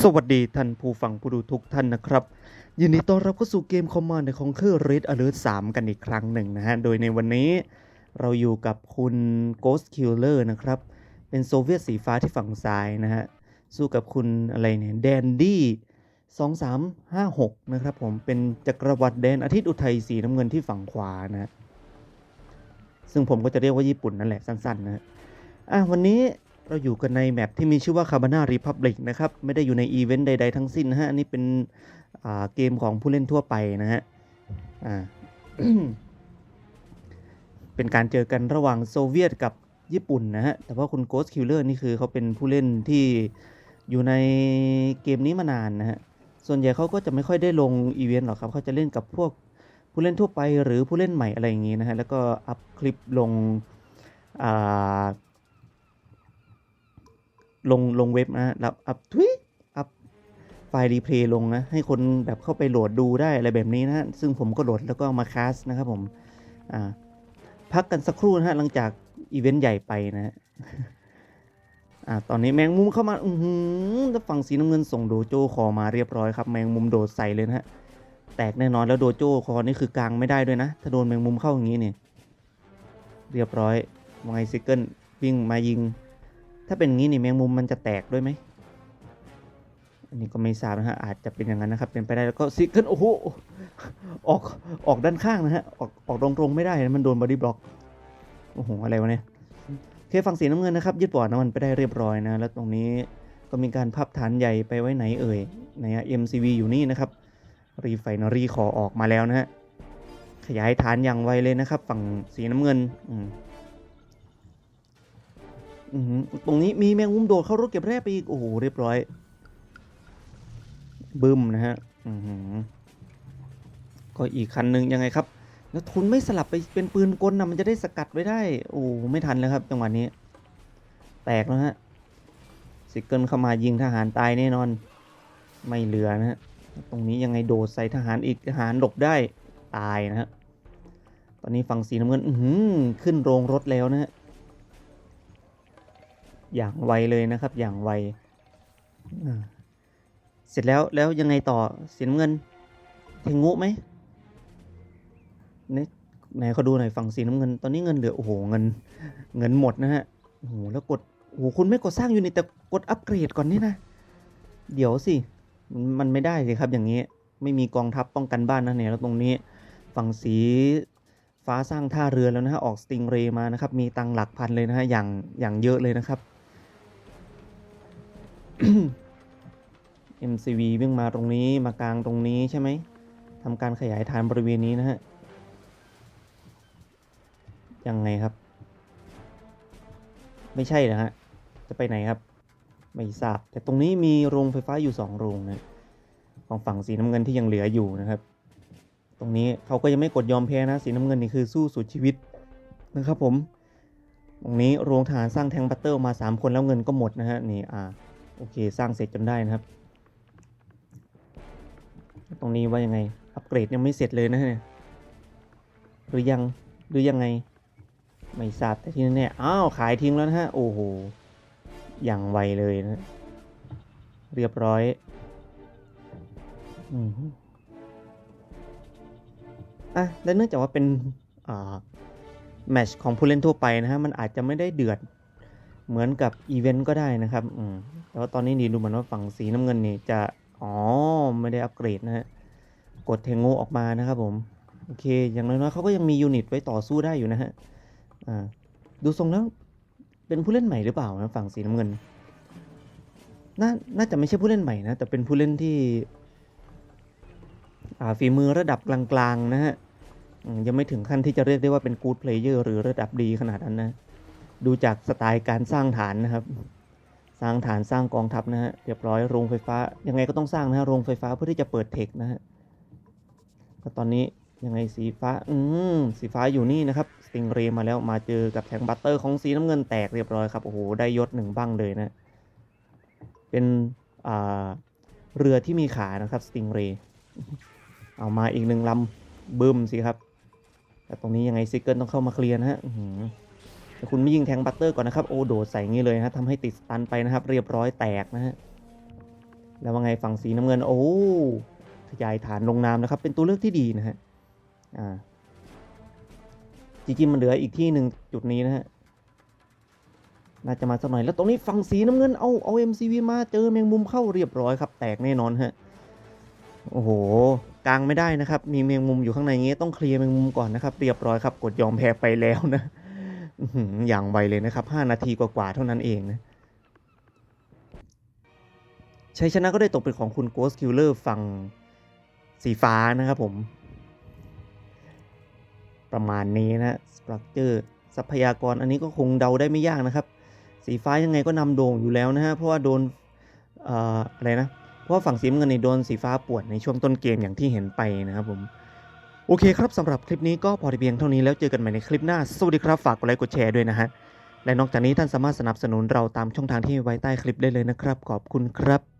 สวัสดีท่านผู้ฟังผู้ดูทุกท่านนะครับ ยินดีต้อนรับเข้าสู่เกม Command Conquer Red Alert 3 กันอีกครั้งหนึ่งนะฮะ โดยในวันนี้เราอยู่กับคุณ Ghost Killer นะครับ เป็นโซเวียตสีฟ้าที่ฝั่งซ้ายนะฮะ สู้กับคุณอะไรเนี่ยแดนดี้2356 นะครับผมเป็นจักรวรรดิแดนอาทิตย์อุทัยสีน้ำเงินที่ฝั่งขวานะซึ่งผมก็จะเรียกว่าญี่ปุ่นนั่นแหละสั้นๆนะฮะอะวันนี้ เราอยู่กันในแมปที่มีชื่อว่า Cabana Republic นะครับ ไม่ได้อยู่ในอีเวนต์ใด ๆ ทั้งสิ้นนะฮะ อันนี้เป็นเกมของผู้เล่นทั่วไปนะฮะเป็นการเจอกันระหว่างโซเวียตกับญี่ปุ่นนะฮะ แต่ว่าคุณ Ghost Killer นี่คือเขาเป็นผู้เล่นที่อยู่ในเกมนี้มานานนะฮะ ส่วนใหญ่เขาก็จะไม่ค่อยได้ลงอีเวนต์หรอกครับเขาจะเล่นกับพวกผู้เล่นทั่วไปหรือผู้เล่นใหม่อะไรอย่างงี้นะฮะ แล้วก็อัพคลิปลงอ่า ลงลงเว็บนะฮะแล้วอัพทวิอัพไฟล์รีเพลย์ลงนะให้คนแบบเข้าไปโหลดดูได้อะไรแบบนี้นะฮะซึ่งผมก็โหลดแล้วก็เอามาคาสนะครับผมอ่าพักกันสักครู่นะฮะหลังจากอีเวนต์ใหญ่ไปนะฮะอ่าตอนนี้แมงมุมเข้ามาอือหือแล้วฝั่งสีน้ำเงินส่งโดโจคอมาเรียบร้อยครับ แมงมุมโดดใส่เลยนะฮะแตกแน่นอนแล้วโดโจคอนี่คือกลางไม่ได้ด้วยนะ ถ้าโดนแมงมุมเข้าอย่างนี้เนี่ยเรียบร้อยมซิเกิลวิ่งมายิง ถ้าเป็นงี้นี่แมงมุมมันจะแตกด้วยไหมอันนี้ก็ไม่ทราบนะฮะอาจจะเป็นอย่างนั้นนะครับ เป็นไปได้แล้วก็ซิกเกิลโอ้โหออกออกด้านข้างนะฮะออกออกตรงๆไม่ได้นะมันโดนบอดี้บล็อกโอ้โหอะไรวะเนี่ยเคฝั่งสีน้ำเงินนะครับยึดบอร์ดน้ำมันไปได้เรียบร้อยนะ แล้วตรงนี้ก็มีการพับฐานใหญ่ไปไว้ไหนเอ่ยไหนอะ MCV อยู่นี่นะครับรีไฟนอรี่ขอออกมาแล้วนะฮะขยายฐานอย่างไวเลยนะครับ ฝั่งสีน้ำเงินอืม อือหือตรงนี้มีแมงมุมโดดเข้ารถเก็บแร่ไปอีก โอ้โห เรียบร้อย บึ้มนะฮะ อือหือก็อีกคันหนึ่งยังไงครับ แล้วทุนไม่สลับไปเป็นปืนกลนะมันจะได้สกัดไว้ได้ โอ้ไม่ทันแล้วครับ จังหวะนี้ แตกแล้วฮะซิกเกิลเข้ามายิงทหารตายแน่นอน ไม่เหลือนะฮะ ตรงนี้ยังไงโดดใส่ทหารอีกทหารหลบได้ตายนะฮะ ตอนนี้ฝั่งสีน้ำเงิน อืขึ้นโรงรถแล้วนะฮะ อย่างไวเลยนะครับ อย่างไวเสร็จแล้วแล้วยังไงต่อสีน้ำเงินเทงุไหมเนี่ยไหนเขาดูหน่อยฝั่งสีน้ำเงิน ตอนนี้เงินเหลือโอ้โหเงิน เงินหมดนะฮะโอ้โหแล้วกดโอ้โหคุณไม่กดสร้างยูนิตแต่กดอัปเกรดก่อนนี่นะ เดี๋ยวสิ มันไม่ได้สิครับอย่างนี้ ไม่มีกองทัพป้องกันบ้านนะเนี่ยแล้วตรงนี้ฝั่งสีฟ้าสร้างท่าเรือแล้วนะฮะออกสติงเรย์มานะครับ มีตังหลักพันเลยนะฮะอย่างอย่างเยอะเลยนะครับ MCV วิ่งมาตรงนี้มากลางตรงนี้ใช่ไหมทำการขยายฐานบริเวณนี้นะฮะ ยังไงครับ ไม่ใช่นะฮะ จะไปไหนครับ ไม่ทราบ แต่ตรงนี้มีโรงไฟฟ้าอยู่สองโรงนะ ของฝั่งสีน้ำเงินที่ยังเหลืออยู่นะครับ ตรงนี้เขาก็ยังไม่กดยอมแพ้นะ สีน้ำเงินนี่คือสู้สุดชีวิตนะครับผม ตรงนี้โรงทหารสร้างแทงบัตเตอร์มา 3 คนแล้วเงินก็หมดนะฮะนี่อ่า โอเค สร้างเสร็จจนได้นะครับ ตรงนี้ว่ายังไง อัปเกรดยังไม่เสร็จเลยนะเนี่ยหรือยังหรือยังไง ไม่ทราบแต่ที่แน่ๆอ้าว ขายทิ้งแล้วนะฮะ โอ้โห อย่างไวเลยนะ เรียบร้อยอืมอะและเนื่องจากว่าเป็นอ่าแมชของผู้เล่นทั่วไปนะฮะ มันอาจจะไม่ได้เดือด เหมือนกับอีเวนต์ก็ได้นะครับอืมแต่ว่าตอนนี้ดีดูเหมือนว่าฝั่งสีน้ำเงินนี่จะ อ๋อ ไม่ได้อัปเกรดนะฮะ กดเทงโงออกมานะครับผม โอเค อย่างน้อยๆเขาก็ยังมียูนิตไว้ต่อสู้ได้อยู่นะฮะ อ่า ดูทรงแล้ว เป็นผู้เล่นใหม่หรือเปล่านะฝั่งสีน้ำเงิน น่า น่าจะไม่ใช่ผู้เล่นใหม่นะ แต่เป็นผู้เล่นที่ อ่า ฝีมือระดับกลางๆนะฮะยังไม่ถึงขั้นที่จะเรียกได้ว่าเป็นกู๊ดเพลเยอร์หรือระดับดีขนาดนั้นนะ ดูจากสไตล์การสร้างฐานนะครับ สร้างฐานสร้างกองทัพนะฮะเรียบร้อยโรงไฟฟ้า ยังไงก็ต้องสร้างนะฮะโรงไฟฟ้าเพื่อที่จะเปิดเทคนะฮะแล้วตอนนี้ยังไงสีฟ้าอืมสีฟ้าอยู่นี่นะครับสติงเรมาแล้วมาเจอกับแทงบัตเตอร์ของสีน้ำเงินแตกเรียบร้อยครับโอ้โหได้ยศหนึ่งบ้างเลยนะ เป็นอ่าเรือที่มีขานะครับสติงเรเอามาอีกหนึ่งลำบึ้มสิครับแต่ตรงนี้ยังไงซิกเกิลต้องเข้ามาเคลียร์นะฮะ แต่คุณไม่ยิงแทงบัตเตอร์ก่อนนะครับ โอ้โดดใส่งี้เลยนะทำให้ติดสตันไปนะครับ เรียบร้อยแตกนะฮะ แล้วว่าไงฝั่งสีน้ำเงิน โอ้ทยายฐานลงน้ำนะครับ เป็นตัวเลือกที่ดีนะฮะ อ่า จริงๆมันเหลืออีกที่หนึ่งจุดนี้นะฮะ น่าจะมาสักหน่อย แล้วตรงนี้ฝั่งสีน้ำเงิน เอา เอา MCV มา เจอแมงมุมเข้าเรียบร้อยครับ แตกแน่นอนฮะ โอ้โหกลางไม่ได้นะครับ มีแมงมุมอยู่ข้างในเงี้ต้องเคลียร์แมงมุมก่อนนะครับ เรียบร้อยครับ กดยอมแพ้ไปแล้วนะ อย่างไวเลยนะครับ 5 นาทีกว่าๆเท่านั้นเองนะชัยชนะก็ได้ตกเป็นของคุณ Ghost Killer ฝั่งสีฟ้านะครับผม ประมาณนี้นะสตรัคเจอร์ทรัพยากรอันนี้ก็คงเดาได้ไม่ยากนะครับ สีฟ้ายังไงก็นำโด่งอยู่แล้วนะฮะเพราะว่าโดนเอ่ออะไรนะ เพราะฝั่งสีเงินนี่โดนสีฟ้าปวดในช่วงต้นเกมอย่างที่เห็นไปนะครับผม โอเคครับสำหรับคลิปนี้ก็พอเพียงเท่านี้แล้วเจอกันใหม่ในคลิปหน้า สวัสดีครับฝากกดไลค์กดแชร์ด้วยนะฮะและนอกจากนี้ท่านสามารถสนับสนุนเราตามช่องทางที่ไว้ใต้คลิปได้เลยนะครับ ขอบคุณครับ